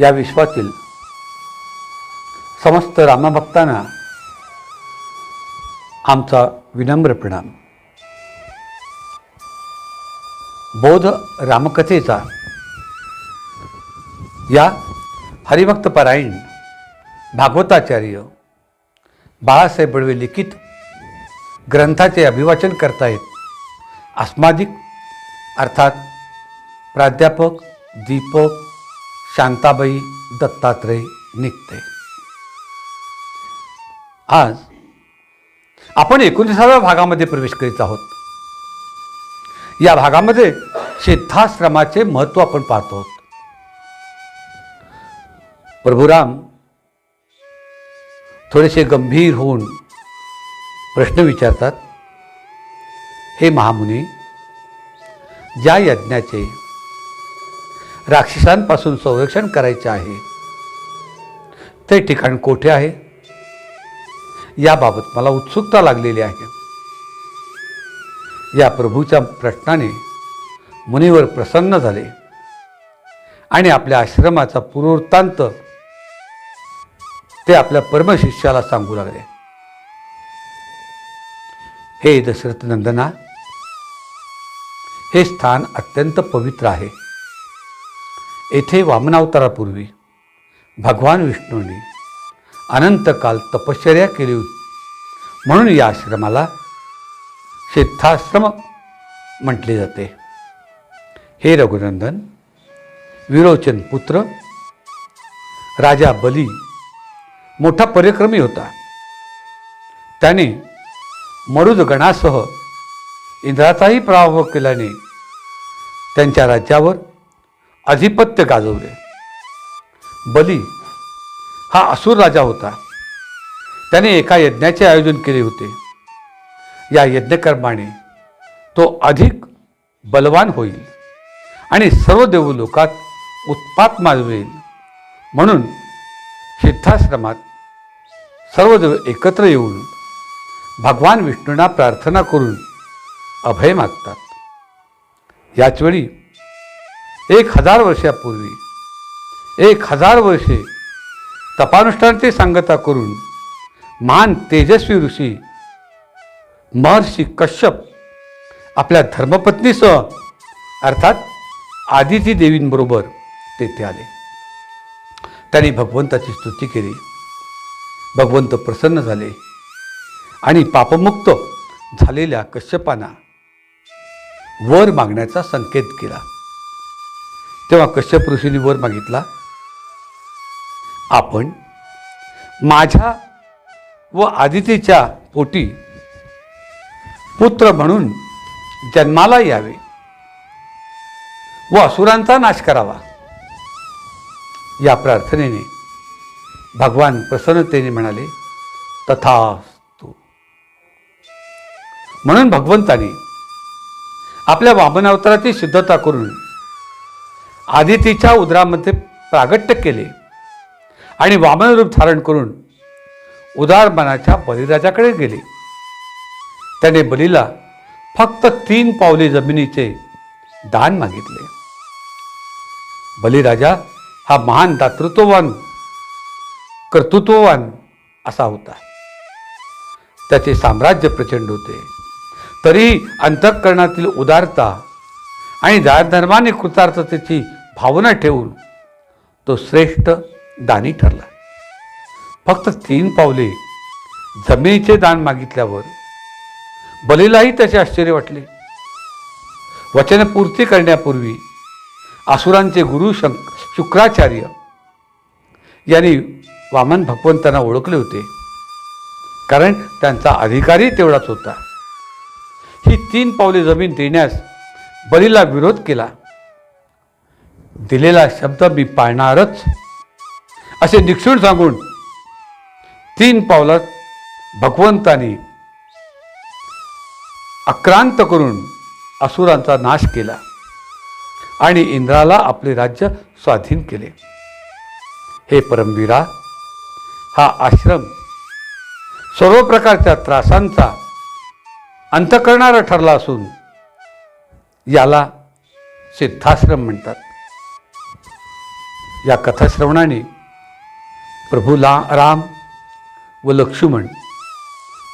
या विश्वातील समस्त रामभक्तांना आमचा विनम्र प्रणाम. बोध रामकथेचा या हरिभक्त परायण भागवताचार्य बाळासाहेब बडवे लिखित ग्रंथाचे अभिवाचन करतायत. अस्मादिक अर्थात प्राध्यापक दीपक शांताबाई दत्तात्रय निघते. आज आपण एकोणीसाव्या भागामध्ये प्रवेश करीत आहोत. या भागामध्ये सिद्धाश्रमाचे महत्त्व आपण पाहतो आहोत. प्रभुराम थोडेसे गंभीर होऊन प्रश्न विचारतात हे महामुनी ज्या यज्ञाचे राक्षसांपासून संरक्षण करायचे आहे. ते ठिकाण कोठे आहे? याबाबत मला उत्सुकता लागलेली आहे. या प्रभूच्या प्रश्नाने मुनीवर प्रसन्न झाले आणि आपल्या आश्रमाचा पूर्ववृत्तांत ते आपल्या परमशिष्याला सांगू लागले. हे दशरथ नंदना हे स्थान अत्यंत पवित्र आहे. येथे वामनावतारापूर्वी भगवान विष्णूंनी अनंतकाल तपश्चर्या केली होती. म्हणून या आश्रमाला सिद्धाश्रम म्हटले जाते. हे रघुनंदन विरोचन पुत्र राजा बली मोठा परिक्रमी होता. त्याने मरुदगणासह इंद्राचाही पराभव केल्याने त्यांच्या राज्यावर अधिपत्य गाजवले. बली हा असुर राजा होता. त्याने एका यज्ञाचे आयोजन केले होते. या यज्ञकर्माने तो अधिक बलवान होईल आणि सर्व देवलोकात उत्पात माजवेल. म्हणून सिद्धाश्रमात सर्व देव एकत्र येऊन भगवान विष्णूंना प्रार्थना करून अभय मागतात. याचवेळी एक हजार वर्षापूर्वी एक हजार वर्षे तपानुष्ठानची सांगता करून महान तेजस्वी ऋषी महर्षी कश्यप आपल्या धर्मपत्नीसह अर्थात आदिती देवींबरोबर तेथे आले. त्यांनी भगवंताची स्तुती केली. भगवंत प्रसन्न झाले आणि पापमुक्त झालेल्या कश्यपांना वर मागण्याचा संकेत केला. तेव्हा कश्यप ऋषींनी वर मागितला आपण माझ्या व आदितीच्या पोटी पुत्र म्हणून जन्माला यावे व असुरांचा नाश करावा. या प्रार्थनेने भगवान प्रसन्नतेने म्हणाले तथास्तु. म्हणून भगवंताने आपल्या वामनावताराची सिद्धता करून आदितीच्या उदरामध्ये प्रागट्य केले आणि वामन रूप धारण करून उदार मनाच्या बलिराजाकडे गेले. त्याने बलीला फक्त तीन पावले जमिनीचे दान मागितले. बलिराजा हा महान दातृत्ववान कर्तृत्ववान असा होता. त्याचे साम्राज्य प्रचंड होते. तरीही अंतःकरणातील उदारता आणि दानधर्माने कृतार्थतेची भावना ठेवून तो श्रेष्ठ दानी ठरला. फक्त तीन पावले जमिनीचे दान मागितल्यावर बलीलाही त्याचे आश्चर्य वाटले. वचनपूर्ती करण्यापूर्वी आसुरांचे गुरु शंक शुक्राचार्य यांनी वामन भगवंतांना ओळखले होते. कारण त्यांचा अधिकारी तेवढाच होता. ही तीन पावले जमीन देण्यास बलीला विरोध केला. दिलेला शब्द मी पाळणारच. असे निक्षून सांगून तीन पावलात भगवंतानी आक्रांत करून असुरांचा नाश केला आणि इंद्राला आपले राज्य स्वाधीन केले. हे परमवीरा हा आश्रम सर्व प्रकारच्या त्रासांचा अंत करणारा ठरला असून याला सिद्धाश्रम म्हणतात. या कथाश्रवणाने प्रभू ला राम व लक्ष्मण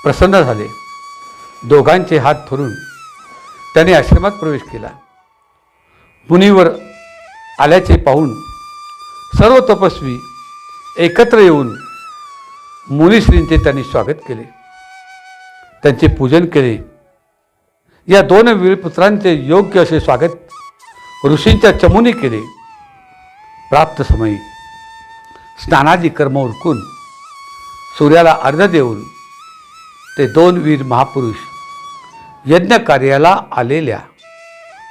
प्रसन्न झाले. दोघांचे हात धरून त्याने आश्रमात प्रवेश केला. मुनीवर आल्याचे पाहून सर्व तपस्वी एकत्र येऊन मुनिश्रींचे त्यांनी स्वागत केले. त्यांचे पूजन केले. या दोन वीरपुत्रांचे योग्य असे स्वागत ऋषींच्या चमूने केले. प्राप्त समयी. स्नानादी कर्म उरकून सूर्याला अर्ध देऊन ते दोन वीर महापुरुष यज्ञ कार्याला आलेल्या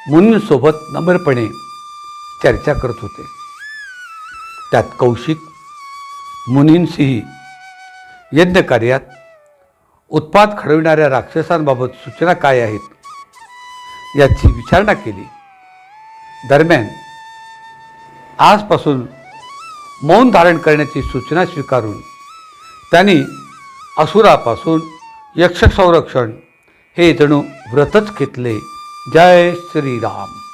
मुनींसोबत नम्रपणे चर्चा करत होते. त्यात कौशिक मुनींशीही यज्ञ कार्यात खडविणाऱ्या राक्षसांबाबत सूचना काय आहेत याची विचारणा केली. दरम्यान आजपासून मौन धारण करण्याची सूचना स्वीकारून त्यांनी असुरापासून यक्ष संरक्षण हे जणू व्रतच घेतले. जय श्रीराम.